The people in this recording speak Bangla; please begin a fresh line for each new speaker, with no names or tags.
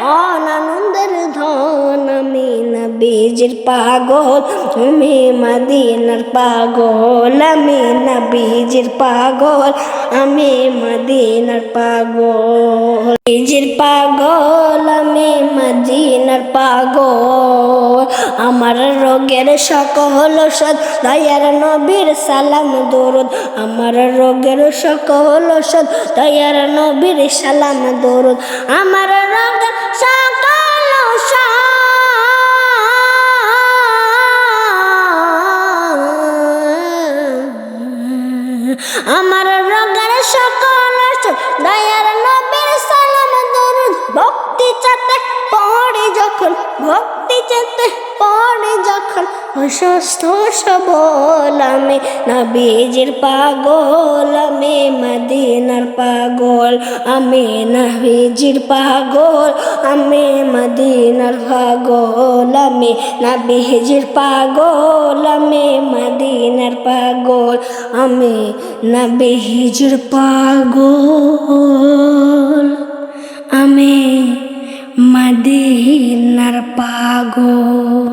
অনানন্দের ধন আমি নবীজির পাগল আমি মদিনার পাগল, আমি নবীজির পাগল, আমি মদিনার পাগল। নবীজির পাগল, আমি মদিনার পাগল। আমার রোগের সকল ওষুধ দয়ার নবীর সালাম, দরুদ। আমার রোগের সকল ওষুধ দয়ার নবীর সালাম, দরুদ। আমার আমার রোগের সকল দয়ার নবীর সালাম দরুদ। ভক্তি চাতে পড়ে যখন, ভক্তি চাতে পড়ে যখন, অসুস্থ সবল আমি নবীজির পাগল মদিনার পাগল, আমি নবীজির পাগল, আমি মদিনার পাগল, আমি নবীজির পাগল, আমি মদিনার পাগল, আমি নবীজির পাগল, আমি মদিনার পাগল।